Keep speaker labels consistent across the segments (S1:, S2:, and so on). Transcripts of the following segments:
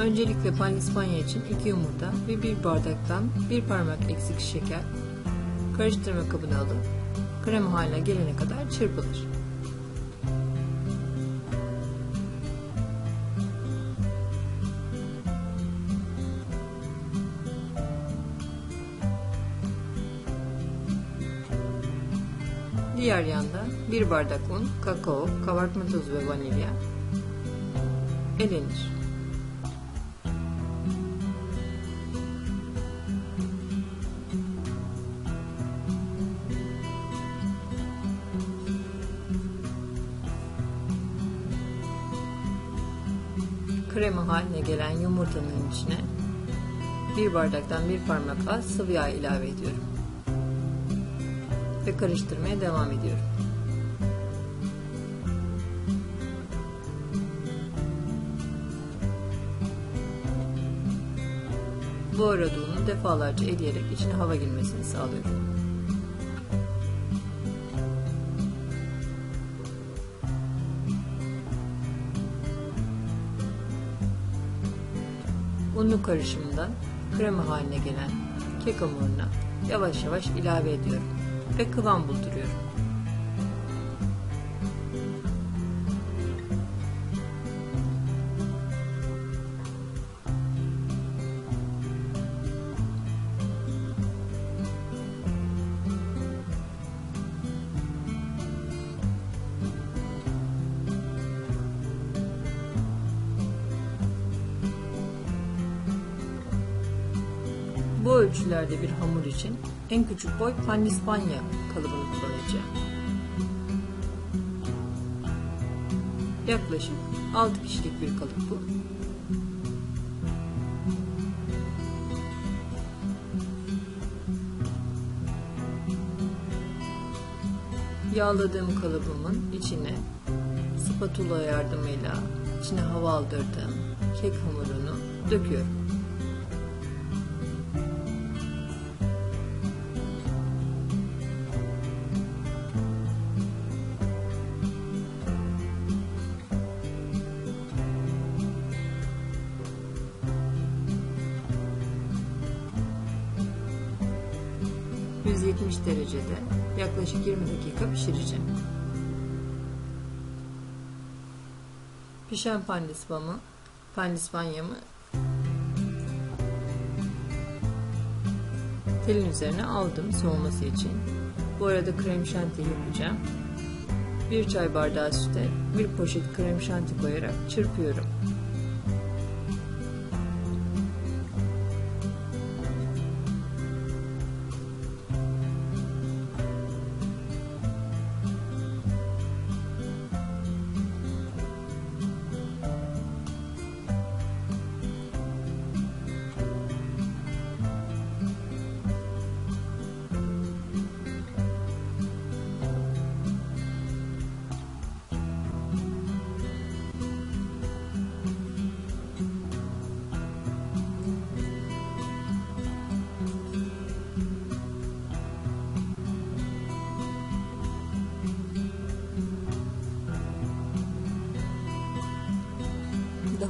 S1: Öncelikle pandispanya için 2 yumurta ve 1 bardaktan 1 parmak eksik şeker karıştırma kabına alıp krema haline gelene kadar çırpılır. Diğer yanda 1 bardak un, kakao, kabartma tozu ve vanilya elenir. Krema haline gelen yumurtanın içine bir bardaktan bir parmak az sıvı yağ ilave ediyorum. Ve karıştırmaya devam ediyorum. Bu arada unu defalarca eleyerek içine hava girmesini sağlıyorum. Unlu karışımdan krema haline gelen kek hamuruna yavaş yavaş ilave ediyorum ve kıvam bulduruyorum. Bu ölçülerde bir hamur için en küçük boy pandispanya kalıbını kullanacağım. Yaklaşık 6 kişilik bir kalıp bu. Yağladığım kalıbımın içine spatula yardımıyla içine hava aldırdığım kek hamurunu döküyorum. Yaklaşık 20 dakika pişireceğim. Pişen pandispamı, pandispanyamı telin üzerine aldım soğuması için. Bu arada krem şanti yapacağım. Bir çay bardağı süte bir poşet krem şanti koyarak çırpıyorum.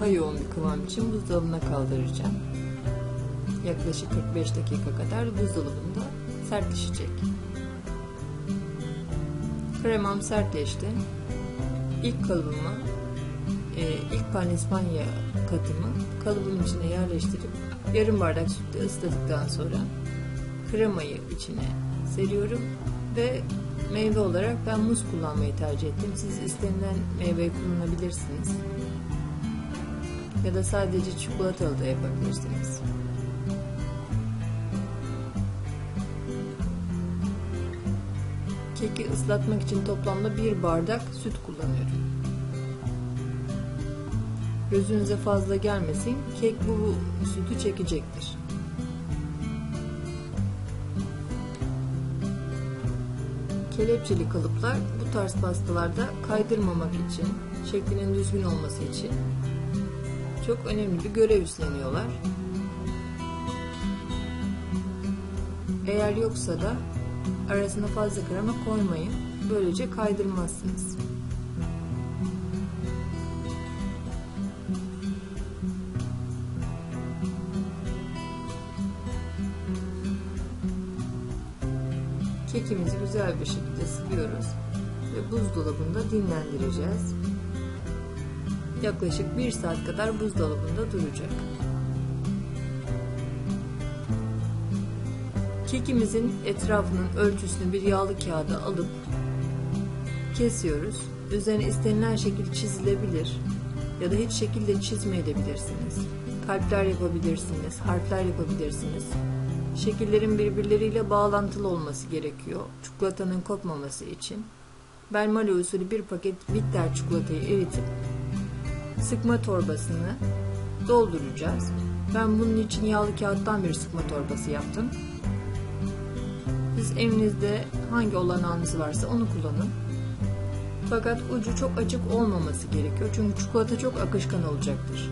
S1: Daha yoğun bir kıvam için buzdolabına kaldıracağım. Yaklaşık 45 dakika kadar buzdolabında sertleşecek. Kremam sertleşti. İlk kalıbımı, e, ilk pandispanya katımı kalıbın içine yerleştirip yarım bardak sütle ısladıktan sonra kremayı içine seriyorum ve meyve olarak ben muz kullanmayı tercih ettim. Siz istenilen meyveyi kullanabilirsiniz ya da sadece çikolatalı da yapabilirsiniz. Keki ıslatmak için toplamda bir bardak süt kullanıyorum. Gözünüze fazla gelmesin, kek bu sütü çekecektir. Kelepçeli kalıplar bu tarz pastalarda kaydırmamak için, şeklinin düzgün olması için çok önemli bir görev üstleniyorlar. Eğer yoksa da arasına fazla krema koymayın. Böylece kaydırmazsınız. Kekimizi güzel bir şekilde siliyoruz ve buzdolabında dinlendireceğiz. Yaklaşık 1 saat kadar buzdolabında duracak. Kekimizin etrafının ölçüsünü bir yağlı kağıda alıp kesiyoruz. Üzerine istenilen şekil çizilebilir ya da hiç şekilde çizmeyebilirsiniz. Kalpler yapabilirsiniz, harfler yapabilirsiniz. Şekillerin birbirleriyle bağlantılı olması gerekiyor çikolatanın kopmaması için. Belmalo usulü bir paket bitter çikolatayı eritip sıkma torbasını dolduracağız. Ben bunun için yağlı kağıttan bir sıkma torbası yaptım. Siz evinizde hangi olanağınız varsa onu kullanın. Fakat ucu çok açık olmaması gerekiyor. Çünkü çikolata çok akışkan olacaktır.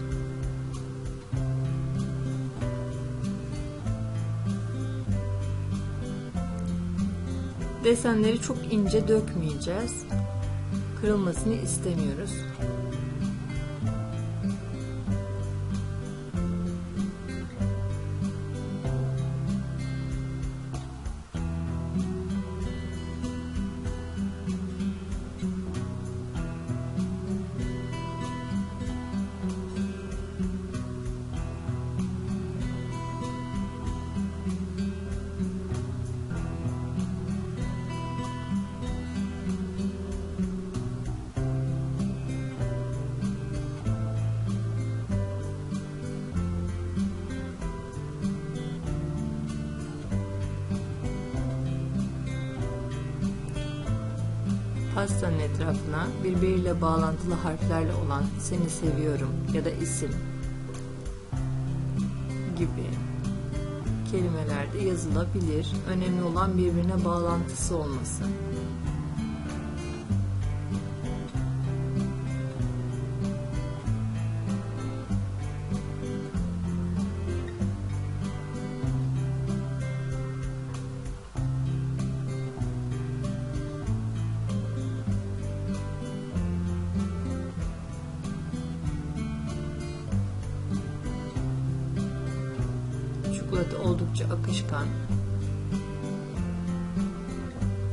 S1: Desenleri çok ince dökmeyeceğiz. Kırılmasını istemiyoruz. Pastanın etrafına birbiriyle bağlantılı harflerle olan seni seviyorum ya da isim gibi kelimelerde yazılabilir. Önemli olan birbirine bağlantısı olması. Çikolata oldukça akışkan.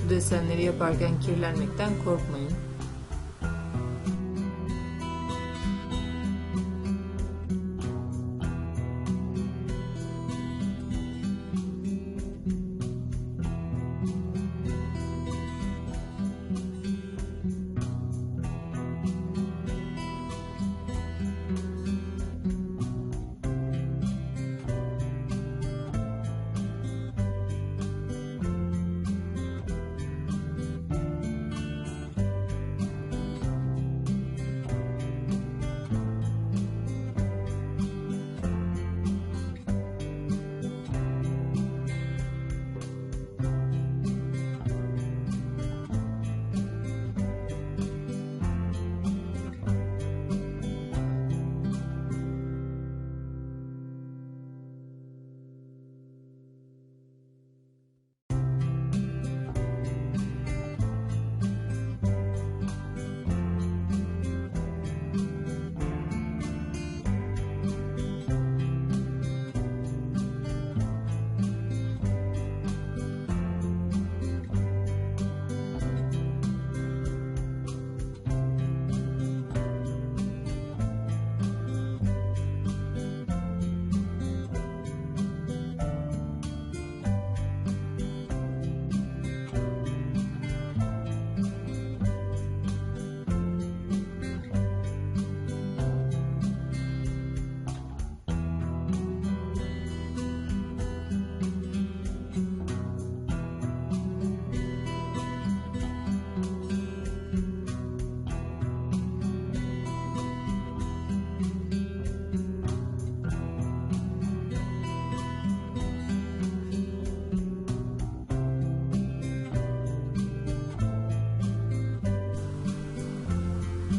S1: Desenleri yaparken kirlenmekten korkmayın.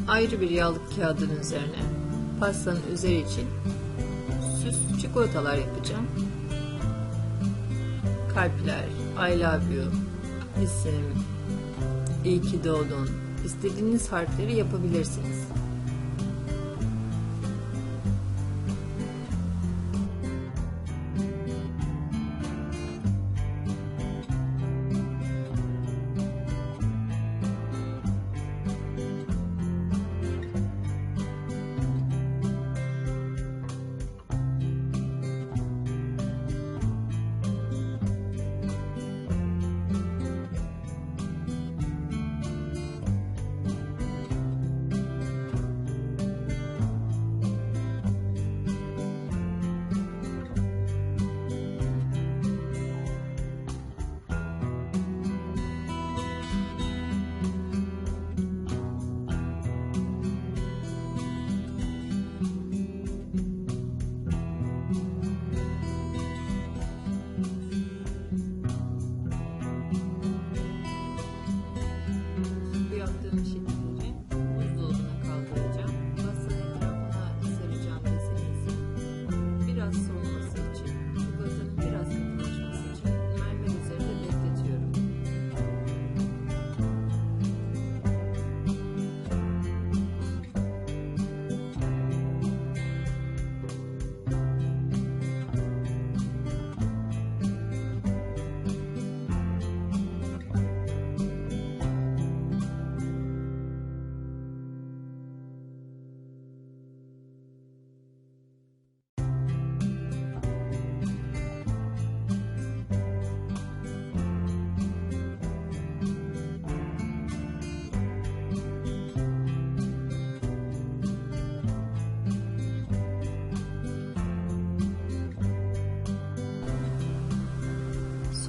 S1: Ayrı bir yağlı kağıdın üzerine pastanın üzeri için süs çikolatalar yapacağım. Kalpler, I love you, isim, iyi ki doğdun, istediğiniz harfleri yapabilirsiniz.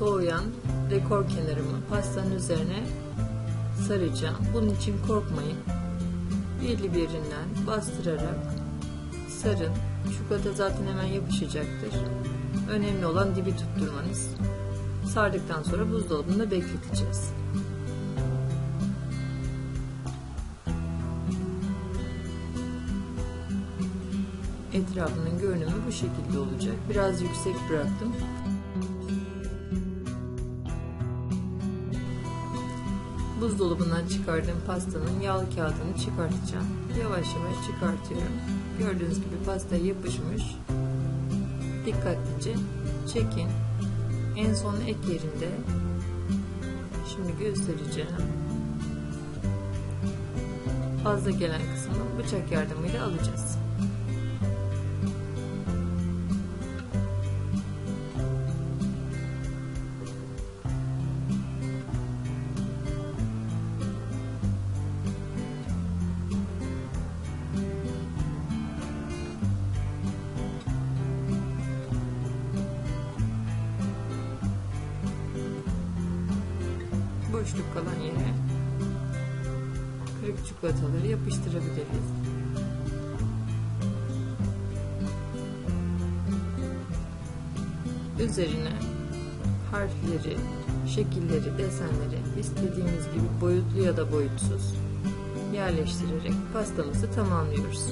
S1: Soğuyan dekor kenarımı pastanın üzerine saracağım. Bunun için korkmayın. Belli bir yerinden bastırarak sarın. Çikolata zaten hemen yapışacaktır. Önemli olan dibi tutturmanız. Sardıktan sonra buzdolabında bekleteceğiz. Etrafının görünümü bu şekilde olacak. Biraz yüksek bıraktım. Buzdolabından çıkardığım pastanın yağlı kağıdını çıkartacağım. Yavaş yavaş çıkartıyorum. Gördüğünüz gibi pasta yapışmış. Dikkatlice çekin. En son ek yerinde. Şimdi göstereceğim. Fazla gelen kısmını bıçak yardımıyla alacağız. Boşluk kalan yere kırık çikolataları yapıştırabiliriz. Üzerine harfleri, şekilleri, desenleri istediğimiz gibi boyutlu ya da boyutsuz yerleştirerek pastamızı tamamlıyoruz.